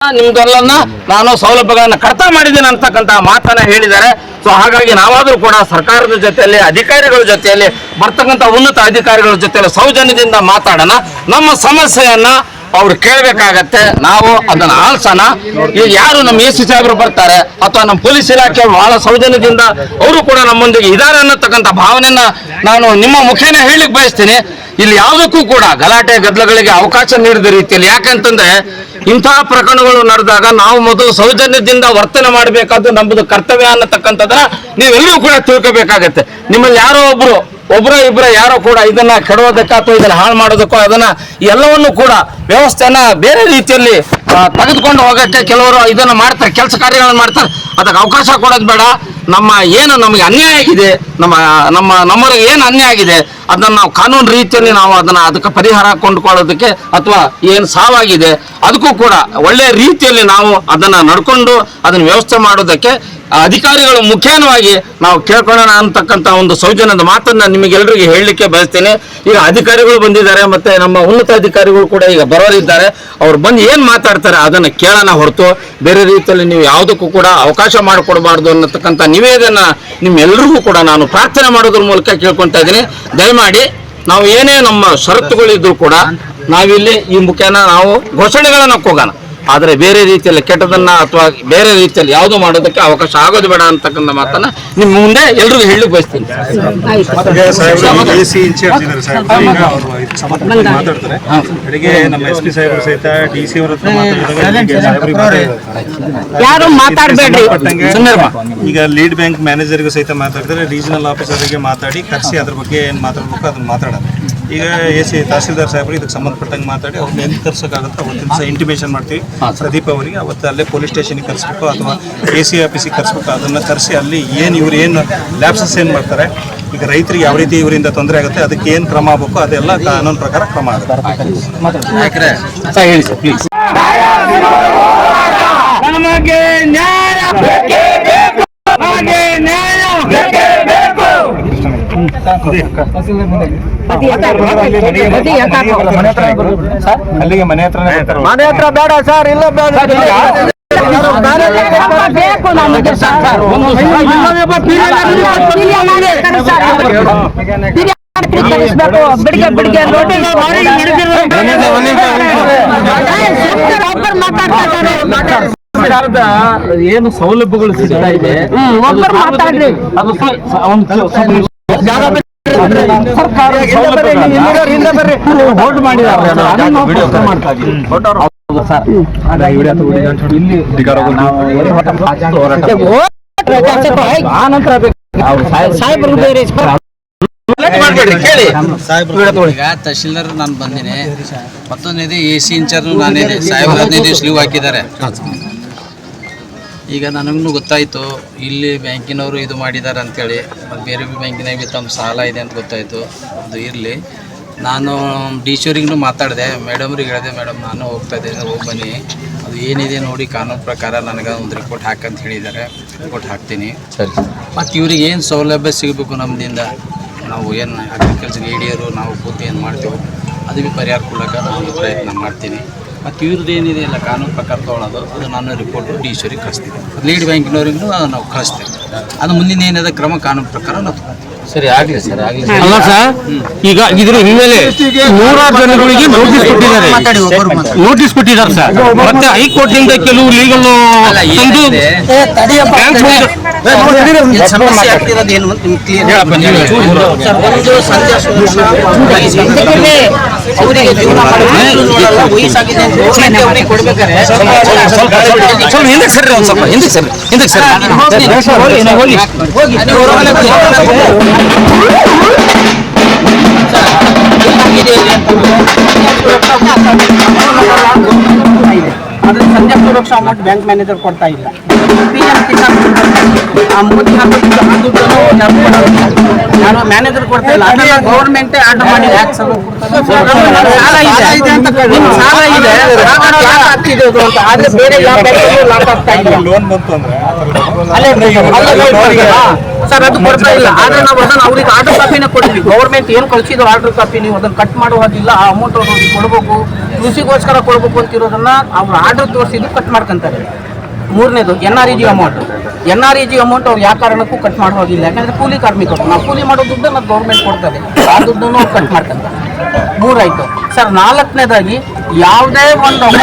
ನಿಮ್ದೆಲ್ಲನ್ನ ನಾನು ಸೌಲಭ್ಯಗಳನ್ನ ಕಡಿತ ಮಾಡಿದ್ದೀನಿ ಅಂತಕ್ಕಂತ ಮಾತನ್ನ ಹೇಳಿದ್ದಾರೆ. ಸೊ ಹಾಗಾಗಿ ನಾವಾದ್ರೂ ಕೂಡ ಸರ್ಕಾರದ ಜೊತೆಯಲ್ಲಿ, ಅಧಿಕಾರಿಗಳ ಜೊತೆಯಲ್ಲಿ, ಬರ್ತಕ್ಕಂಥ ಉನ್ನತ ಅಧಿಕಾರಿಗಳ ಜೊತೆಯಲ್ಲಿ ಸೌಜನ್ಯದಿಂದ ಮಾತಾಡೋಣ. ನಮ್ಮ ಸಮಸ್ಯೆಯನ್ನ ಅವ್ರು ಕೇಳಬೇಕಾಗತ್ತೆ. ನಾವು ಅದನ್ನ ಆಲ್ಸೋಣ ಈಗ ಯಾರು ನಮ್ಮ ಎ ಸಿ ಸಾಹೇಬರು ಬರ್ತಾರೆ, ಅಥವಾ ನಮ್ಮ ಪೊಲೀಸ್ ಇಲಾಖೆ ಬಹಳ ಸೌಜನ್ಯದಿಂದ ಅವರು ಕೂಡ ನಮ್ಮೊಂದಿಗೆ ಇದ್ದಾರೆ ಅನ್ನತಕ್ಕಂಥ ಭಾವನೆಯನ್ನ ನಾನು ನಿಮ್ಮ ಮುಖೇನ ಹೇಳಿಕ್ ಬಯಸ್ತೀನಿ. ಇಲ್ಲಿ ಯಾವುದಕ್ಕೂ ಕೂಡ ಗಲಾಟೆ, ಗದ್ದಲಗಳಿಗೆ ಅವಕಾಶ ನೀಡಿದ ರೀತಿಯಲ್ಲಿ ಯಾಕಂತಂದ್ರೆ ಇಂತಹ ಪ್ರಕರಣಗಳು ನಡೆದಾಗ ನಾವು ಮೊದಲು ಸೌಜನ್ಯದಿಂದ ವರ್ತನೆ ಮಾಡಬೇಕಾದ್ದು ನಮ್ಮದು ಕರ್ತವ್ಯ ಅನ್ನತಕ್ಕಂಥದ್ದನ್ನ ನೀವೆಲ್ಲರೂ ಕೂಡ ತಿಳ್ಕೋಬೇಕಾಗತ್ತೆ. ನಿಮ್ಮಲ್ಲಿ ಯಾರೋ ಒಬ್ರು ಒಬ್ಬರ ಇಬ್ಬರ ಯಾರೋ ಕೂಡ ಇದನ್ನ ಕೆಡೋದಕ್ಕ ಅಥವಾ ಇದನ್ನ ಹಾಳು ಮಾಡೋದಕ್ಕೋ ಅದನ್ನ ಎಲ್ಲವನ್ನು ಕೂಡ ವ್ಯವಸ್ಥೆಯನ್ನ ಬೇರೆ ರೀತಿಯಲ್ಲಿ ತೆಗೆದುಕೊಂಡು ಹೋಗಕ್ಕೆ ಕೆಲವರು ಇದನ್ನ ಮಾಡ್ತಾರೆ, ಕೆಲಸ ಕಾರ್ಯಗಳನ್ನು ಮಾಡ್ತಾರೆ. ಅದಕ್ಕೆ ಅವಕಾಶ ಕೊಡೋದು ಬೇಡ. ನಮ್ಮ ಏನು ನಮಗೆ ಅನ್ಯಾಯ ಆಗಿದೆ, ನಮ್ಮ ನಮ್ಮ, ನಮ್ಮಲ್ಲಿ ಏನು ಅನ್ಯಾಯ ಆಗಿದೆ ಅದನ್ನ ನಾವು ಕಾನೂನು ರೀತಿಯಲ್ಲಿ ನಾವು ಅದನ್ನ ಅದಕ್ಕೆ ಪರಿಹಾರ ಕೊಂಡುಕೊಳ್ಳೋದಕ್ಕೆ ಅಥವಾ ಏನು ಸಾವಾಗಿದೆ, ಅದಕ್ಕೂ ಕೂಡ ಒಳ್ಳೆಯ ರೀತಿಯಲ್ಲಿ ನಾವು ಅದನ್ನ ನಡ್ಕೊಂಡು ಅದನ್ನ ವ್ಯವಸ್ಥೆ ಮಾಡೋದಕ್ಕೆ ಅಧಿಕಾರಿಗಳು ಮುಖೇನವಾಗಿ ನಾವು ಕೇಳ್ಕೊಳ್ಳೋಣ ಅಂತಕ್ಕಂಥ ಒಂದು ಸೌಜನ್ಯದ ಮಾತನ್ನ ನಿಮಗೆಲ್ಲರಿಗೆ ಹೇಳಲಿಕ್ಕೆ ಬಯಸ್ತೇನೆ. ಈಗ ಅಧಿಕಾರಿಗಳು ಬಂದಿದ್ದಾರೆ ಮತ್ತೆ ನಮ್ಮ ಉನ್ನತ ಅಧಿಕಾರಿಗಳು ಕೂಡ ಈಗ ಬರೋರಿದ್ದಾರೆ ಅವ್ರು ಬಂದು ಏನು ಮಾತಾಡ್ತಾರೆ ಅದನ್ನ ಕೇಳೋಣ ಹೊರತು. ಬೇರೆ ರೀತಿಯಲ್ಲಿ ನೀವು ಯಾವುದಕ್ಕೂ ಕೂಡ ಅವಕಾಶ ಮಾಡಿಕೊಡಬಾರ್ದು ಅನ್ನತಕ್ಕಂಥ ನಿವೇದನ ನಿಮ್ಮೆಲ್ಲರಿಗೂ ಕೂಡ ನಾನು ಪ್ರಾರ್ಥನೆ ಮಾಡೋದ್ರ ಮೂಲಕ ಕೇಳ್ಕೊತಾ ಇದ್ದೀನಿ. ದಯಮಾಡಿ ನಾವು ಏನೇ ನಮ್ಮ ಷರತ್ತುಗಳಿದ್ರು ಕೂಡ ನಾವಿಲ್ಲಿ ಈ ಮುಖೇನ ನಾವು ಘೋಷಣೆಗಳನ್ನ ಹೋಗೋಣ ಆದರೆ ಬೇರೆ ರೀತಿಯಲ್ಲಿ ಕೆಟ್ಟದನ್ನ ಅಥವಾ ಬೇರೆ ರೀತಿಯಲ್ಲಿ ಯಾವುದು ಮಾಡೋದಕ್ಕೆ ಅವಕಾಶ ಆಗೋದು ಬೇಡ ಅಂತಕ್ಕಂಥ ಮಾತನ್ನ ನಿಮ್ಮ ಮುಂದೆ ಎಲ್ರಿಗೂ ಹೇಳಿ ಬಯಸ್ತೀನಿ. ಯಾರು ಮಾತಾಡಬೇಡ್ರಿ. ಈಗ ಲೀಡ್ ಬ್ಯಾಂಕ್ ಮ್ಯಾನೇಜರ್ಗೂ ಸಹಿತ ಮಾತಾಡಿದ್ರೆ ರೀಜನಲ್ ಆಫೀಸರ್ಗೆ ಮಾತಾಡಿ ಕರೆಸಿ ಅದ್ರ ಬಗ್ಗೆ ಏನು ಮಾತಾಡ್ಬೇಕು ಅದನ್ನ ಮಾತಾಡೋಣ. ಈಗ ಎ ಸಿ ತಹಸೀಲ್ದಾರ್ ಸಾಹೇಬ್ರು ಇದಕ್ಕೆ ಸಂಬಂಧಪಟ್ಟಂಗೆ ಮಾತಾಡಿ ಅವ್ರನ್ನ ಹೆಂಗೆ ಕರ್ಸೋಕ್ಕಾಗುತ್ತೆ ಒಂದು ದಿವಸ ಇಂಟಿಮೇಷನ್ ಮಾಡ್ತೀವಿ. ಪ್ರದೀಪ್ ಅವರಿಗೆ ಅವತ್ತು ಅಲ್ಲೇ ಪೊಲೀಸ್ ಸ್ಟೇಷನ್ಗೆ ಕರೆಸ್ಬೇಕು ಅಥವಾ ಎ ಸಿ ಆಫೀಸಿಗೆ ಕರೆಸ್ಬೇಕು ಅದನ್ನು ಕರೆಸಿ ಅಲ್ಲಿ ಏನು ಇವ್ರು ಏನು ಲ್ಯಾಪ್ಸಸ್ ಏನು ಮಾಡ್ತಾರೆ ಈಗ ರೈತರಿಗೆ ಯಾವ ರೀತಿ ಇವರಿಂದ ತೊಂದರೆ ಆಗುತ್ತೆ ಅದಕ್ಕೆ ಏನು ಕ್ರಮ ಆಗಬೇಕು ಅದೆಲ್ಲ ಕಾನೂನು ಪ್ರಕಾರ ಕ್ರಮ ಆಗುತ್ತೆ. ಸರ್ ಹೇಳಿ ಸರ್ ಪ್ಲೀಸ್ ನಮಗೆ ನ್ಯಾಯ ಅಲ್ಲಿಗೆ ಮನೆ ಹತ್ರ ಮನೆ ಹತ್ರ ಬೇಡ ಸರ್ ಇಲ್ಲ ಬೇಡ ಬೇಕು ನಮಗೆ ಸರ್. ಕಳಿಸ್ಬೇಕು ಬಿಡಿಗೆ ಬಿಡಿಗೆ ನೋಟಿಸ್ ಒಬ್ಬರು ಮಾತಾಡ್ತಾ ಇದ್ದಾರೆ ಸರ್ಕಾರದ ಏನು ಸೌಲಭ್ಯಗಳು ಸಿಗ್ತಾ ಇದೆ ಒಬ್ಬರು ಮಾತಾಡ್ರಿ. ಅದು ತಹಶೀಲ್ದಾರ್ ನಾನು ಬಂದಿನಿ. ಮತ್ತೊಂದಿದೆ ಎ ಸಿ ಇನ್ಚಾರ್ಜ್ ನಾನಿದೆ ಸಾಹೇಬ್ ಹದಿನೈದು ದಿವಸ ಲೀವ್ ಹಾಕಿದ್ದಾರೆ. ಈಗ ನನಗೂ ಗೊತ್ತಾಯಿತು ಇಲ್ಲಿ ಬ್ಯಾಂಕಿನವರು ಇದು ಮಾಡಿದ್ದಾರೆ ಅಂಥೇಳಿ ಮತ್ತು ಬೇರೆ ಬ್ಯಾಂಕಿನಾಗ ಬಿ ತಮ್ಮ ಸಾಲ ಇದೆ ಅಂತ ಗೊತ್ತಾಯಿತು. ಅದು ಇರಲಿ. ನಾನು ಡಿ ಸಿ ಅವ್ರಿಗೂ ಮಾತಾಡಿದೆ ಮೇಡಮ್ರಿಗೆ ಹೇಳಿದೆ ಮೇಡಮ್ ನಾನು ಹೋಗ್ತಾ ಇದ್ದೇನೆ ಹೋಗಿ ಬನ್ನಿ. ಅದು ಏನಿದೆ ನೋಡಿ ಕಾನೂನು ಪ್ರಕಾರ ನನಗೆ ಒಂದು ರಿಪೋರ್ಟ್ ಹಾಕಂತ ಹೇಳಿದ್ದಾರೆ. ರಿಪೋರ್ಟ್ ಹಾಕ್ತೀನಿ. ಸರಿ. ಮತ್ತು ಇವ್ರಿಗೆ ಏನು ಸೌಲಭ್ಯ ಸಿಗಬೇಕು ನಮ್ಮದಿಂದ ನಾವು ಏನು ಅಗ್ರಿಕಲ್ಚರ್ ಏಡಿಯರು ನಾವು ಕೂತು ಏನು ಮಾಡ್ತೇವೆ ಅದು ಭೀ ಪರಿಹಾರ ಕೊಡೋಕೆ ನಾನು ಪ್ರಯತ್ನ ಮಾಡ್ತೀನಿ. ಮತ್ತು ಇವ್ರದ್ದು ಏನಿದೆ ಎಲ್ಲ ಕಾನೂನು ಪ್ರಕಾರ ತೊಗೊಳೋದು ಅದು ನಾನು ರಿಪೋರ್ಟು ಡಿ ಸಿ ಕಳಿಸ್ತೀನಿ. ಲೀಡ್ ಬ್ಯಾಂಕಿನವ್ರಿಗೂ ನಾವು ಕಳಿಸ್ತೀವಿ. ಅದು ಮುಂದಿನ ಏನಿದೆ ಕ್ರಮ ಕಾನೂನು ಪ್ರಕಾರ ನಾವು ತಗೊಳ್ತೀವಿ ಸರಿ ಆಗಲಿ ಸರ್ ಆಗಲಿ ಅಲ್ಲ ಸರ್ ಈಗ ಇದ್ರ ಹಿನ್ನೆಲೆ ನೂರಾರು ಜನಗಳಿಗೆ ನೋಟಿಸ್ ಕೊಟ್ಟಿದ್ದಾರೆ. ನೋಟಿಸ್ ಕೊಟ್ಟಿದ್ದಾರೆ ಸರ್. ಮತ್ತೆ ಹೈಕೋರ್ಟ್ನಿಂದ ಕೆಲವು ಲೀಗಲ್ ಬ್ಯಾಂಕ್ ಸಮಸ್ಯೆ ಆಗ್ತಿರೋದು ಏನು ಅಂತ ನಿಮ್ಗೆ ಅವರಿಗೆ ಜೀವನ ನೋಡಲ್ಲ, ವಯಸ್ಸಾಗಿದೆ ಅಂತ ಅವ್ರಿಗೆ ಕೊಡ್ಬೇಕಾದ್ರೆ ಸ್ವಲ್ಪ ಹಿಂದಕ್ಕೆ ಸರಿ ಒಂದ್ ಸ್ವಲ್ಪ ಹಿಂದಕ್ಕೆ ಸರಿ ಹಿಂದಕ್ಕೆ ಸರಿ ಹೋಗಿ ಹೋಗಿ ಸುರಕ್ಷಾ ಅಮೌಂಟ್ ಬ್ಯಾಂಕ್ ಮ್ಯಾನೇಜರ್ ಕೊಡ್ತಾ ಇಲ್ಲ. ಪಿ ಎಂ ಕಿಸಾನ್ ಆ ಮೋದಿ ಆ ದುಡ್ಡನ್ನು ಮ್ಯಾನೇಜರ್ ಕೊಡ್ತಾ ಇಲ್ಲ. ಅದನ್ನ ಗೌರ್ಮೆಂಟೇ ಆರ್ಡರ್ ಮಾಡಿ ಸಾಲ ಇದೆ. ನಿಮ್ಗೆ ಸಾಲ ಇದೆ. ಆಗ್ತಿದೆ ಅಂತ. ಆದ್ರೆ ಬೇರೆ ಯಾವ ಆಗ್ತಾ ಇಲ್ಲ ಲೋನ್ ಬಂತು ಅಂದ್ರೆ ಸರ್ ಅದು ಕೊಡ್ತಾ ಇಲ್ಲ. ಆದ್ರೆ ನಾವು ಅದನ್ನ ಅವ್ರಿಗೆ ಆರ್ಡರ್ ಕಾಪಿನ ಕೊಡ್ತೀವಿ. ಗೌರ್ಮೆಂಟ್ ಏನು ಕಳ್ಸಿದ್ರು ಆರ್ಡರ್ ಕಾಪಿ ನೀವು ಅದನ್ನ ಕಟ್ ಮಾಡುವಾಗಿಲ್ಲ ಆ ಅಮೌಂಟ್ ಅವ್ರಿಗೆ ಕೊಡ್ಬೇಕು. ಕೃಷಿಗೋಸ್ಕರ ಕೊಡ್ಬೇಕು ಅಂತಿರೋದನ್ನ ಅವ್ರ ಆರ್ಡರ್ ತೋರಿಸಿದ್ರು ಕಟ್ ಮಾಡ್ಕೊಂತಾರೆ. ಮೂರನೇದು N R E G amount N R E G amount ಅವ್ರು ಯಾವ ಕಾರಣಕ್ಕೂ ಕಟ್ ಮಾಡೋದಿಲ್ಲ ಯಾಕಂದ್ರೆ ಕೂಲಿ ಕಾರ್ಮಿಕರು. ನಾವು ಕೂಲಿ ಮಾಡೋ ದುಡ್ಡನ್ನು ಗೌರ್ಮೆಂಟ್ ಕೊಡ್ತದೆ. ಆ ದುಡ್ಡನ್ನು ಕಟ್ ಮಾಡ್ತಾರೆ ಮೂರಾಯ್ತು. ಸರ್, ನಾಲ್ಕನೇದಾಗಿ ಯಾವುದೇ ಒಂದು